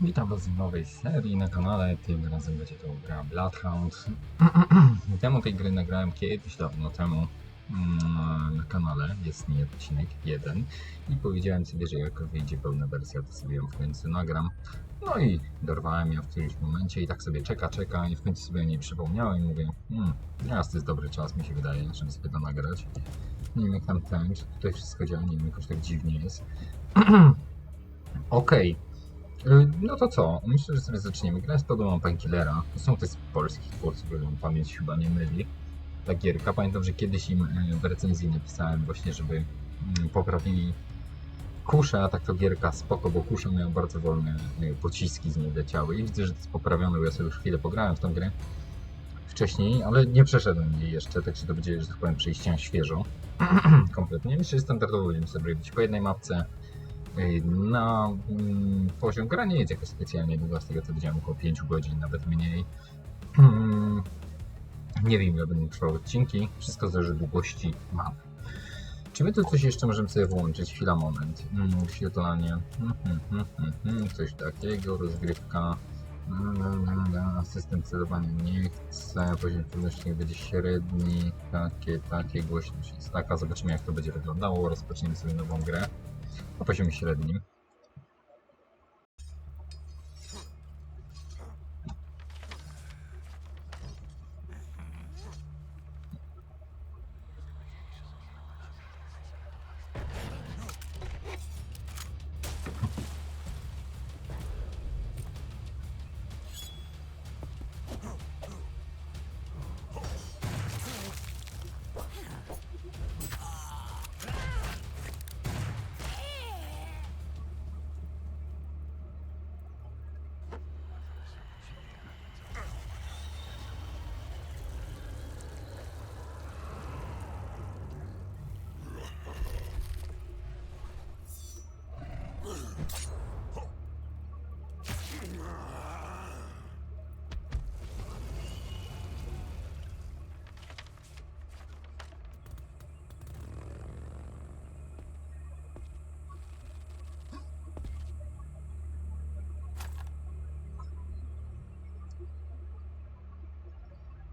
Witam Was w nowej serii na kanale, tym razem będzie to gra Bloodhound. Temu tej gry nagrałem kiedyś dawno temu mm, na kanale, jest nie odcinek jeden i powiedziałem sobie, że jak wyjdzie pełna wersja, to sobie ją w końcu nagram. No i dorwałem ją w którymś momencie i tak sobie czeka, czeka i w końcu sobie o niej przypomniałem i mówię, hmm, teraz to jest dobry czas, mi się wydaje, żeby sobie to nagrać. Nie wiem jak tam ten, czy tutaj wszystko działa, nie wiem, jakoś tak dziwnie jest. Okej. Y, No to co? Myślę, że sobie zaczniemy. Gra jest podobną Painkillera. Są to z polskich twórców, mi pamięć chyba nie myli. Ta gierka. Pamiętam, że kiedyś im y, w recenzji napisałem właśnie, żeby mm, poprawili kuszę, a tak to gierka spoko, bo kusza miała bardzo wolne y, pociski z niej leciały i widzę, że to jest poprawione, bo ja sobie już chwilę pograłem w tą grę wcześniej, ale nie przeszedłem jej jeszcze, także to będzie, że tak powiem, przejście świeżo. Kompletnie. Myślę, że standardowo będziemy sobie robić po jednej mapce. Na mm, poziom gra nie jest jakoś specjalnie długa, z tego co widziałem, około 5 godzin, nawet mniej. Mm, Nie wiem, ile będą trwały odcinki, wszystko zależy od długości map. Czy my tu coś jeszcze możemy sobie włączyć? Chwila, moment. Mm, Mhm, mhm, mhm, coś takiego, rozgrywka. System celowania nie chcę, poziom trudności będzie średni, takie, takie, głośność jest taka. Zobaczymy jak to będzie wyglądało, rozpoczniemy sobie nową grę na poziomie średnim.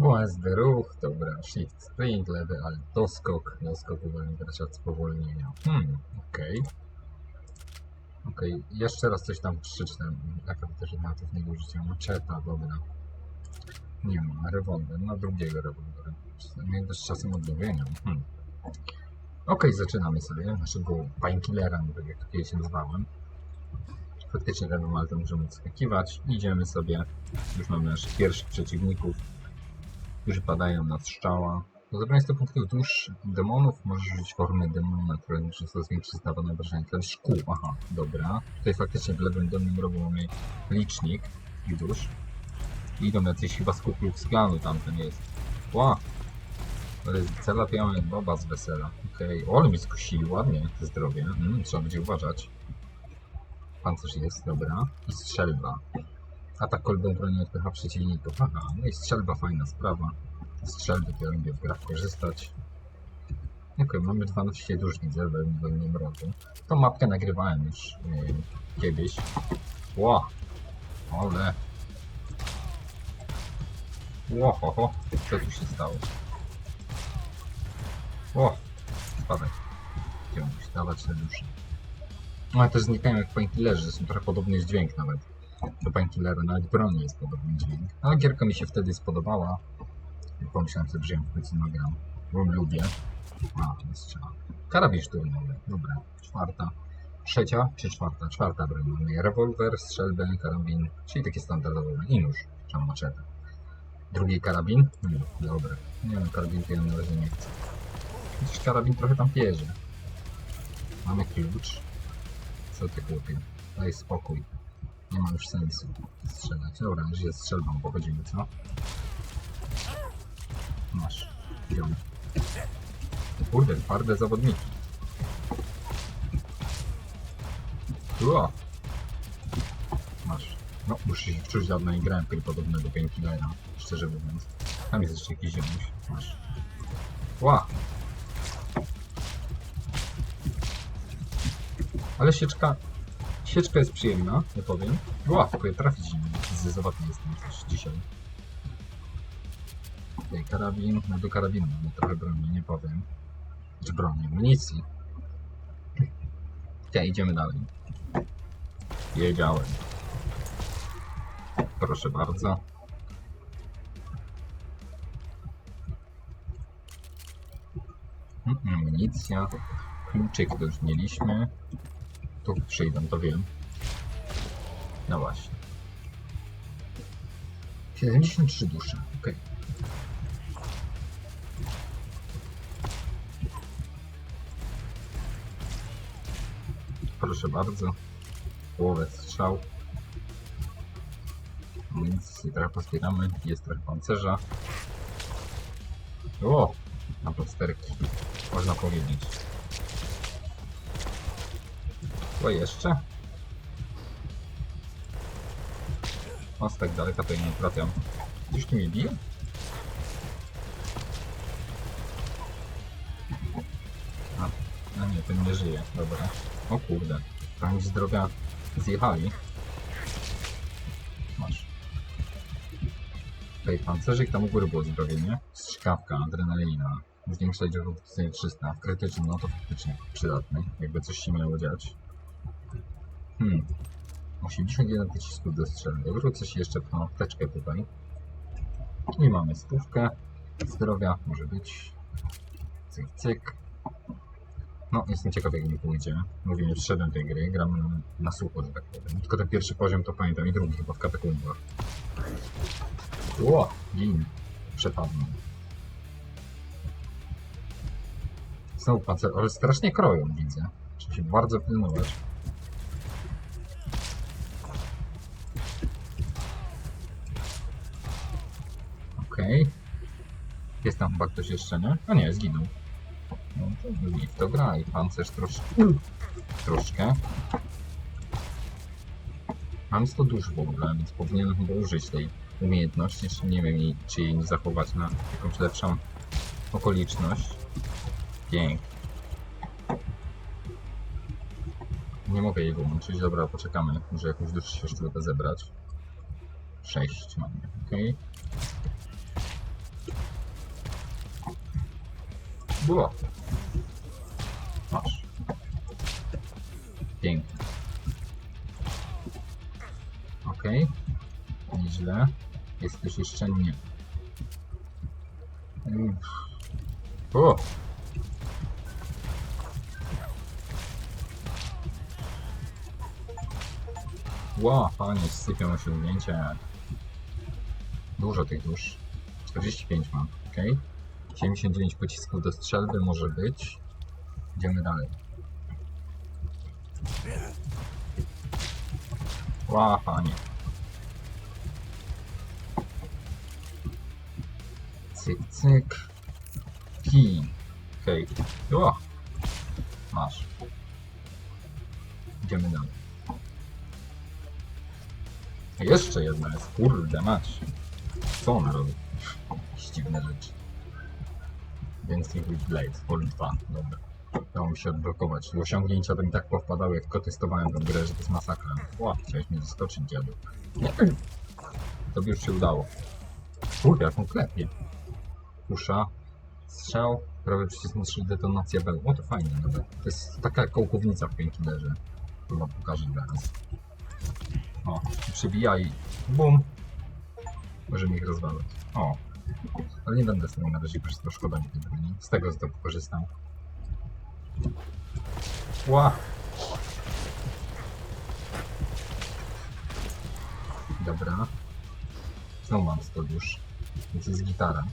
WSD ruch, dobra, shift sprint, lewy alt doskok, doskok uwolni gracza od spowolnienia. Hmm, okej. Okej, jeszcze raz coś tam. Jaka to też jedna z niego użycia? Maczeta, dobra. Nie ma, rewolwer, no drugiego rewolwera. Też z czasem odnowienia. Hmm. Okej, zaczynamy sobie naszego painkillera, jak to kiedyś nazwałem. Faktycznie lewym altem możemy odskakiwać. Idziemy sobie. Już mamy naszych pierwszych przeciwników którzy padają na strzała. Do zebrania 100 punktów dusz demonów możesz użyć formy demona, która często zwiększy zdawane obrażenia. Jest szkół. Aha, dobra. Tutaj faktycznie w lewym dolnym rogu mamy licznik i dusz. Idą jacyś chyba z Ku Klux Klanu tamten jest. Ła! Cela piała boba z wesela. Okej. Okay. O, ale mnie skosili ładnie. Zdrowie. Mm, trzeba będzie uważać. Pancerz jest, dobra. I strzelba. Atak kolbą broni odpycha przeciwników. Aha, no i strzelba fajna sprawa. Strzelby to ja lubię w grach korzystać. Okej, mamy 12 dusz widzę w dolnym rogu. Tą mapkę nagrywałem już yy, kiedyś. Ło! Ole! Ło, ho, ho. Co tu się stało? Ło! Spadaj. Gdzie musi dawać te dusze? No ale też znikają jak painkillerzy, są trochę podobny jest dźwięk nawet do Painkillera, nawet broni jest podobny dźwięk. Ale gierka mi się wtedy spodobała. Pomyślałem sobie, że ją w końcu nagram, bo lubię. A, jest strzała. Karabin szturmowy, dobra. Czwarta. Trzecia czy czwarta? Czwarta broń. Mamy rewolwer, strzelbę, karabin, czyli takie standardowe i nóż, czy maczetę. Drugi karabin? Nie, dobra. Nie wiem, karabin ja na razie nie chcę. Chociaż karabin trochę tam pierze. Mamy klucz. Co ty chłopie? Daj spokój. Nie ma już sensu strzelać. Dobra, już jest strzelbą, pochodzimy, co? Masz. Wziąłem. Kurde, twarde zawodniki. Ua. Masz. No, muszę się wczuć, dawno nie grałem tej podobnego Painkillera, szczerze mówiąc. Tam jest jeszcze jakiś ziomuś. Masz. Ła! Ale sieczka Sieczka jest przyjemna, nie powiem. Ła, próbuję trafić nim. Zdecydowanie jestem też dzisiaj. Okej, karabin. No do karabinu mamy trochę broni, nie powiem. Czy broni, amunicji. Ja idziemy dalej. Wiedziałem. Proszę bardzo. Mhm, Amunicja. Kluczyk już mieliśmy. Tu przyjdą, to wiem. No właśnie. 73 dusze, okej. Proszę bardzo. Połowę strzał. Więc trochę pozbieramy. Jest trochę pancerza. O! Na podsterki. Można powiedzieć. Co jeszcze? O, z tak daleka to ja nie trafiam. Gdzieś tu mnie bije? A, a nie, ten nie żyje. Dobra. O kurde. Trochę mi zdrowia zjechali. Masz. Tutaj pancerzyk, tam u góry było zdrowie, nie? Strzykawka, adrenalina. Zwiększa liczbę punktu 300. W krytycznym, no to faktycznie przydatny. Jakby coś się miało dziać. Hmm. 81 pocisków do strzelby. Wrócę się jeszcze po apteczkę tutaj. I mamy stówkę. Zdrowia może być. Cyk, cyk. No, jestem ciekaw jak mi pójdzie. Mówię, wszedłem tej gry, gramy na, sucho, że tak powiem. Tylko ten pierwszy poziom to pamiętam i drugi chyba w katakumbach. Ło, gin. Przepadłem. Znowu pancer, ale strasznie kroją, widzę. Trzeba się bardzo pilnować. Okej. Jest tam chyba ktoś jeszcze, nie? A nie, zginął. No to gra i pancerz troszkę. Troszkę. Mam 100 dusz w ogóle, więc powinienem chyba użyć tej umiejętności. Jeszcze nie wiem, jej- czy jej nie zachować na jakąś lepszą okoliczność. Pięknie. Nie mogę jego łączyć. Dobra, poczekamy. Może jakąś duszę się jeszcze uda zebrać. 6 mamy, okej. Było. Masz. Pięknie. Okej. Nieźle. Jest ktoś jeszcze? Nie. O! Ła, panie, sypią osiągnięcia. Dużo tych dusz. 45 mam, ok. 79 pocisków do strzelby może być. Idziemy dalej. Ła, panie. Cyk, cyk. Kij. Okej. O! Masz. Idziemy dalej. Jeszcze jedna jest. Kurde, mać. Co ona robi? Dziwne rzeczy. Więcej Blade. Pol 2. Dobra. Dało mi się odblokować. I osiągnięcia to mi tak powpadały, jak tylko testowałem tę grę, że to jest masakra. Ła, chciałeś mnie zaskoczyć, dziadu. Nie. To by już się udało. Kurde, jak on klepie. Kusza. Strzał. Prawie przycisnąć detonacja bel. O, to fajnie nawet. To jest taka kołkownica w Painkillerze. Chyba pokażę teraz. O, przybija i bum. Możemy ich rozwalać. O. Ale nie będę z tego na razie korzystał, szkoda mi tej broni. Z tego tego korzystam. Ła! Dobra. Znowu mam 100 dusz. Więc jest gitara.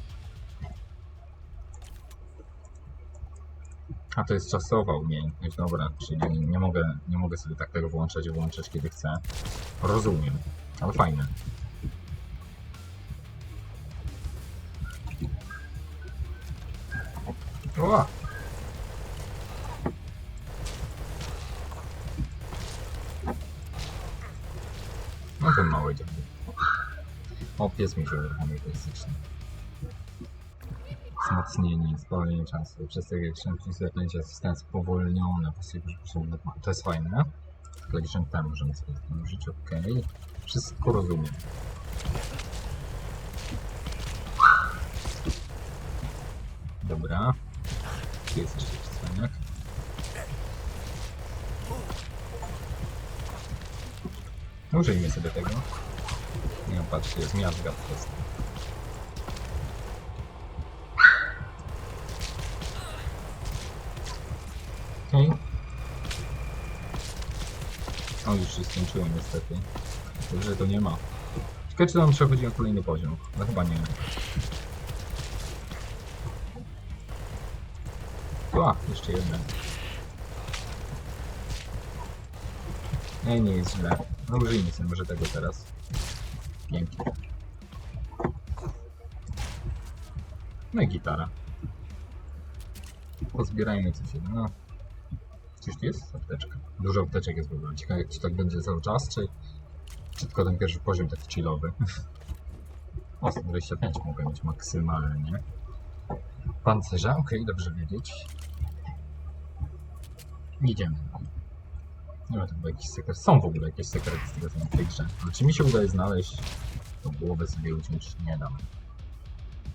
A to jest czasowa umiejętność, dobra, czyli nie, mogę, nie mogę sobie tak tego włączać i wyłączać kiedy chcę. Rozumiem, ale fajne. O! O, pies mi się uruchomił klasycznie. Wzmocnienie, spalenie czasu. Przez takie kształty zaklęcia asystent spowolnione. To jest fajne. klawiszem T możemy sobie to użyć, ok. Wszystko rozumiem. Dobra. Tu jest jeszcze cwaniak. Użyjmy sobie tego. Patrzcie, jest miazga prostu. Okej. O, już się skończyło niestety. Dobrze, to nie ma. Ciekawe, czy tam przechodzi na kolejny poziom. No chyba nie. A, jeszcze jeden. Nie, nie jest źle. No użyjmy sobie może tego teraz. No i gitara. Pozbierajmy coś jedno. No. Coś tu jest? Apteczka. Dużo apteczek jest w ogóle. Ciekawe, czy tak będzie cały czas, czy, czy tylko ten pierwszy poziom taki chillowy. O, 125 mogę mieć maksymalnie. Pancerza, okej, dobrze wiedzieć. Idziemy. Nie ma chyba jakichś sekret. Są w ogóle jakieś sekrety z tego co mam w tej grze. Ale czy mi się udaje znaleźć, to głowę sobie uciąć nie dam.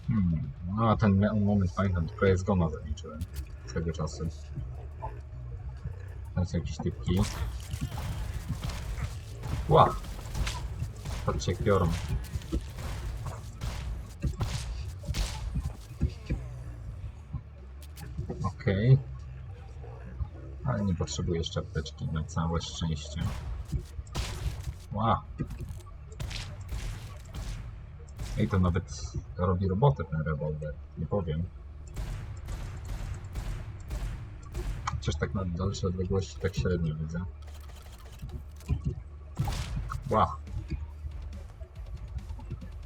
Hmm. No a ten me- moment pamiętam, tylko jest gona zaliczyłem swego czasu. Tam są jakieś typki. Ła! Patrzcie jak. Okej. Ale nie potrzebuję jeszcze apteczki na całe szczęście. Ła! Ej, to nawet robi robotę ten rewolwer. Nie powiem. Chociaż tak na dalsze odległości tak średnio widzę. Ła!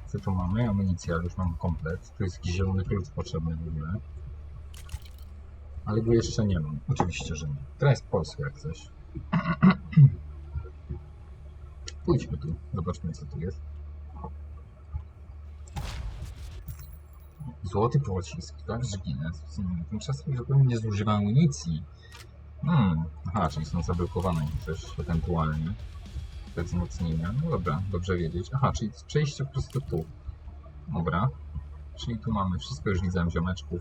Co tu mamy? Amunicja, już mam komplet. Tu jest jakiś zielony klucz potrzebny w ogóle. Ale go jeszcze nie mam. Oczywiście, że nie. Teraz jest polskie jak coś. Pójdźmy tu. Zobaczmy co tu jest. Złoty pocisk, tak? Zginę. Tymczasem zupełnie nie zużywam amunicji. Hmm. Aha, czyli są zablokowane też ewentualnie. Te wzmocnienia. No dobra, dobrze wiedzieć. Aha, czyli przejście po prostu tu. Dobra. Czyli tu mamy wszystko, już widzę ziomeczków.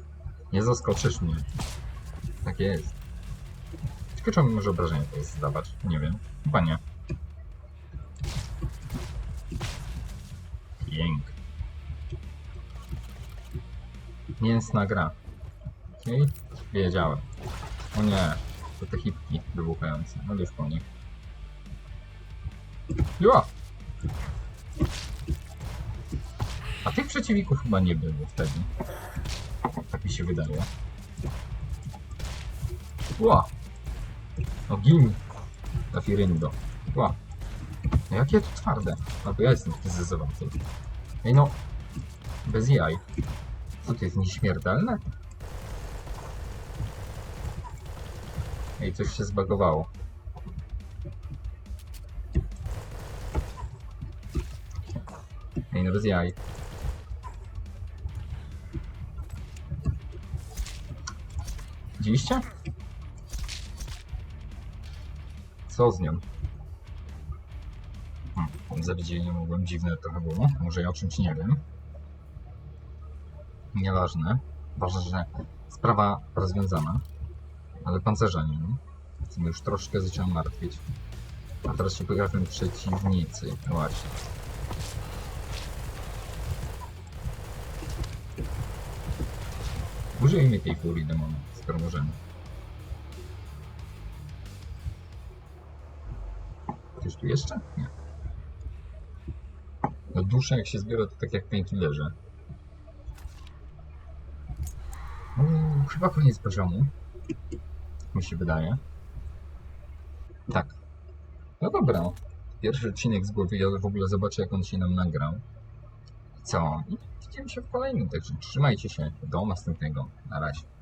Nie zaskoczysz mnie. Tak jest. Czy on może obrażenia to jest zdawać. Nie wiem. Chyba nie. Pięknie. Mięsna gra. Okej? Wiedziałem. O nie. To te hipki wybuchające. No już po nich. Jo! A tych przeciwników chyba nie było wtedy. Tak mi się wydaje. Ła! No gin! Lafiryndo. Ła! No jakie to twarde. Albo ja jestem zdecydowaty. Ej no! Bez jaj. Co to jest nieśmiertelne? Ej, coś się zbagowało. Ej, no bez jaj. Widzieliście? Co z nią? Hmm, nie mogłem, dziwne to było. Może ja o czymś nie wiem. Nieważne. Ważne, że sprawa rozwiązana. Ale pancerza nie mam. Co mnie już troszkę zacząłem martwić. A teraz się pojawią przeciwnicy. Właśnie. Użyjmy tej furii demona, skoro możemy. Tu jeszcze? Nie. No dusze jak się zbiera to tak jak painkillerze. Mm, chyba koniec poziomu. Mi się wydaje. Tak. No dobra. Pierwszy odcinek z głowy, ja w ogóle zobaczę jak on się nam nagrał. Co? I widzimy się w kolejnym, także trzymajcie się. Do następnego. Na razie.